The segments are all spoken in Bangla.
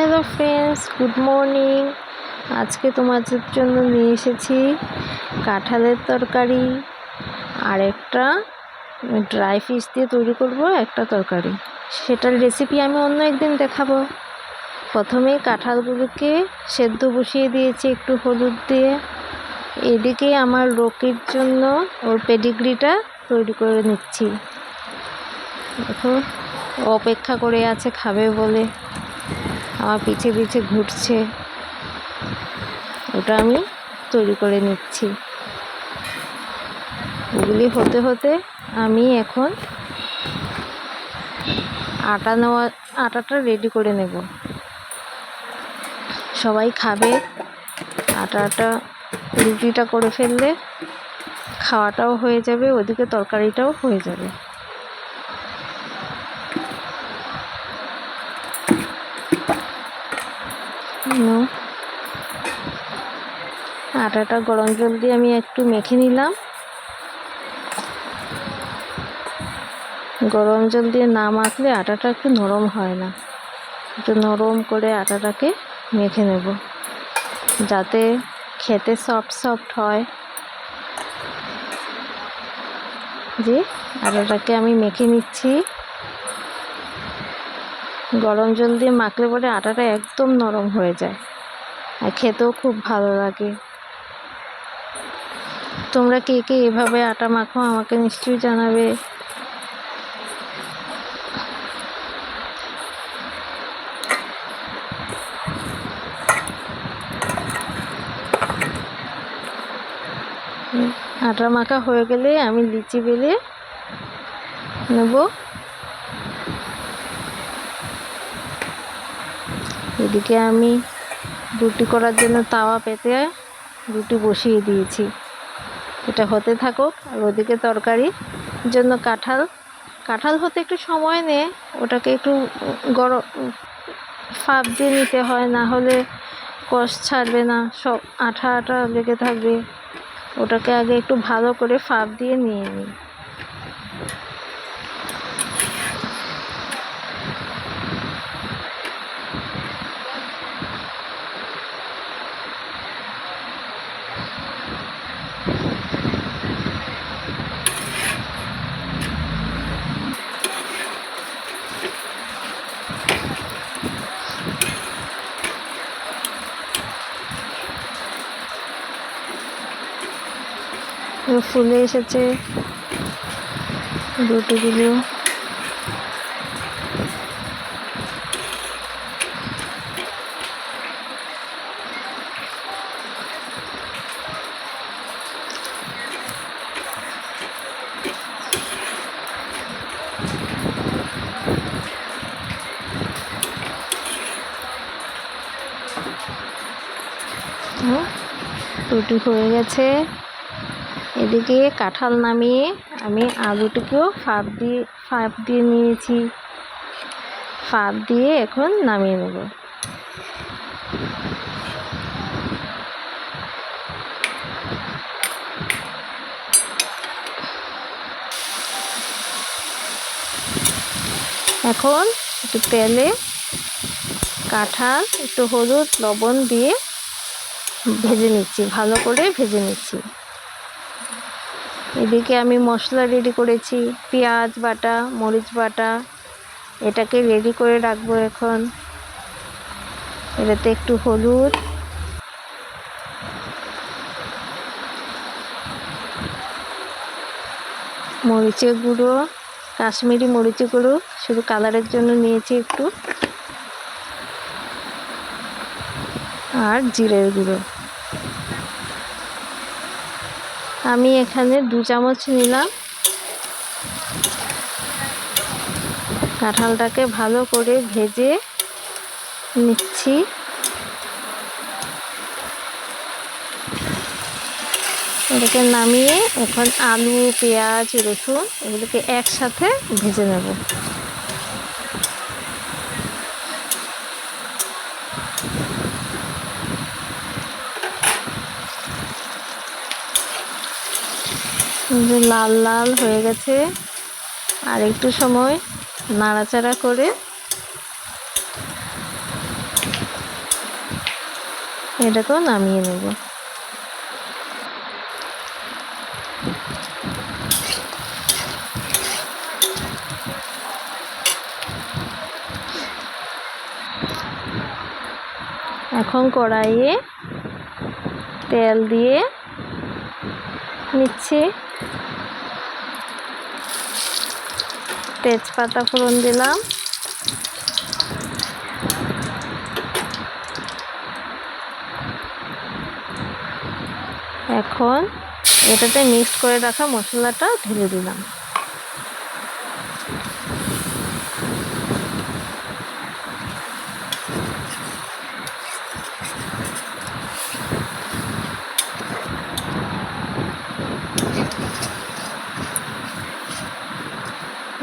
হ্যালো ফ্রেন্ডস গুড মর্নিং আজকে তোমাদের জন্য নিয়ে এসেছি কাঁঠালের তরকারি আর একটা ড্রাই ফিশ দিয়ে তৈরি করব একটা তরকারি। সেটার রেসিপি আমি অন্য একদিন দেখাবো। প্রথমে কাঁঠালগুলোকে সেদ্ধ বসিয়ে দিয়েছি একটু হলুদ দিয়ে। এদিকে আমার রোকির জন্য ওর পেডিগ্রিটা তৈরি করে নিচ্ছি। দেখো অপেক্ষা করে আছে, খাবে বলে। আমার পিছে পিছে ঘুরছে। ওটা আমি তৈরি করে নিচ্ছি। ওগুলি হতে হতে আমি এখন আটা নেওয়া, আটাটা রেডি করে নেব। সবাই খাবে। আটাটা রুটিটা করে ফেললে খাওয়াটাও হয়ে যাবে, ওদিকে তরকারিটাও হয়ে যাবে। আটাটা গরম জল দিয়ে আমি একটু মেখে নিলাম। গরম জল দিয়ে না মাখলে আটাটা একটু নরম হয় না। একটু নরম করে আটাটাকে মেখে নেব। যাতে খেতে সফট সফট হয়। যে আটাটাকে আমি মেখে নিচ্ছি। গরম জল দিয়ে মাখলে পরে আটাটা একদম নরম হয়ে যায়। আর খেতেও খুব ভালো লাগে। তোমরা কে কে এভাবে আটা মাখো আমাকে নিশ্চয়ই জানাবে। আটা মাখা হয়ে গেলে আমি লিচি বেলে নেব। এদিকে আমি রুটি করার জন্য তাওয়া পেতে রুটি বসিয়ে দিয়েছি। এটা হতে থাকুক আর ওদিকে তরকারির জন্য কাঁঠাল। কাঁঠাল হতে একটু সময় নেয়, ওটাকে একটু গরম ফাঁপ দিয়ে নিতে হয়, না হলে কষ ছাড়বে না, সব আঠা আঠা লেগে থাকবে। ওটাকে আগে একটু ভালো করে ফাঁপ দিয়ে নিয়ে নিই। ফুলে এসেছে। রুটিগুলো হুম, রুটি হয়ে গেছে। এদিকে কাঁঠাল নামিয়ে আমি আলুটিকেও ফাঁপ দিয়ে ফাঁপ দিয়ে নিয়েছি। ফাঁপ দিয়ে এখন নামিয়ে নেব। এখন একটু তেলে কাঁঠাল, একটু হলুদ, লবণ দিয়ে ভেজে নিচ্ছি, ভালো করে ভেজে নিচ্ছি। এদিকে আমি মশলা রেডি করেছি। পেঁয়াজ বাটা, মরিচ বাটা, এটাকে রেডি করে রাখব এখন। এটাতে একটু হলুদ। মরিচের গুঁড়ো, কাশ্মীরি মরিচের গুঁড়ো, শুধু কালারের জন্য নিয়েছি একটু। আর জিরের গুঁড়ো। আমি এখানে দু চামচ নিলাম। কাঁঠালটাকে ভালো করে ভেজে নিচ্ছি। এটাকে নামিয়ে এখন আলু, পেঁয়াজ, রসুন এগুলোকে একসাথে ভেজে নেব। লাল লাল হয়ে গেছে। আর একটু সময় নাড়াচাড়া করে এটাকেও নামিয়ে নেব। এখন কড়াইয়ে তেল দিয়ে নিচ্ছি। তেজপাতা ফোড়ন দিলাম। এখন এটাতে মিক্স করে রাখা মশলাটা ঢেলে দিলাম।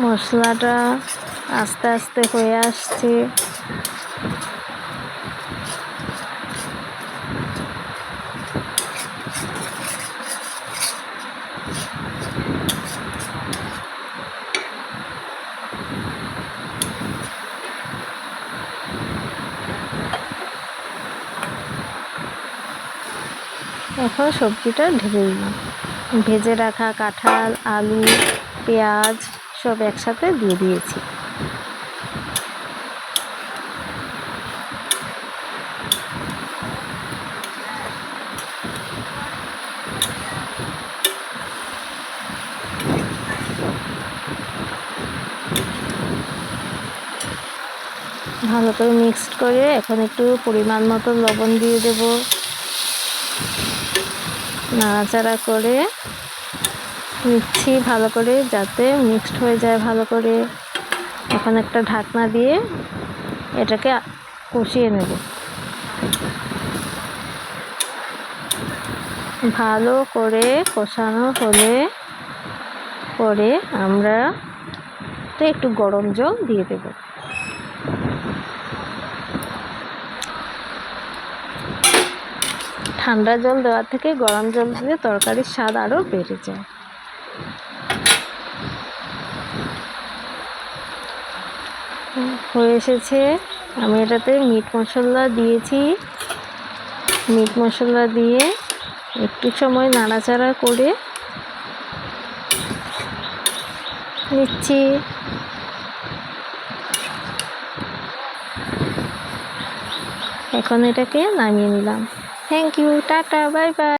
মশলাটা আস্তে আস্তে হয়ে আসছে। এখন সবজিটা ঢেলে দিলাম ভেজে রাখা কাঁঠাল আলু পেঁয়াজ সব একসাথে দিয়ে দিয়েছি। ভালো করে মিক্সড করে এখন একটু পরিমাণ মতো লবণ দিয়ে দেব। নাড়াচাড়া করে নিচ্ছি ভালো করে যাতে মিক্সড হয়ে যায় ভালো করে। এখন একটা ঢাকনা দিয়ে এটাকে কষিয়ে নেব। ভালো করে কষানো হলে পরে আমরা তো একটু গরম জল দিয়ে দেব। ঠান্ডা জল দেওয়ার থেকে গরম জল দিলে তরকারির স্বাদ আরও বেড়ে যায়। হয়ে এসেছে। আমি এটাতে মিট মশলা দিয়েছি। মিট মশলা দিয়ে একটু সময় নাড়াচাড়া করে নিচ্ছি। এখন এটাকে নামিয়ে নিলাম। Thank you tata bye bye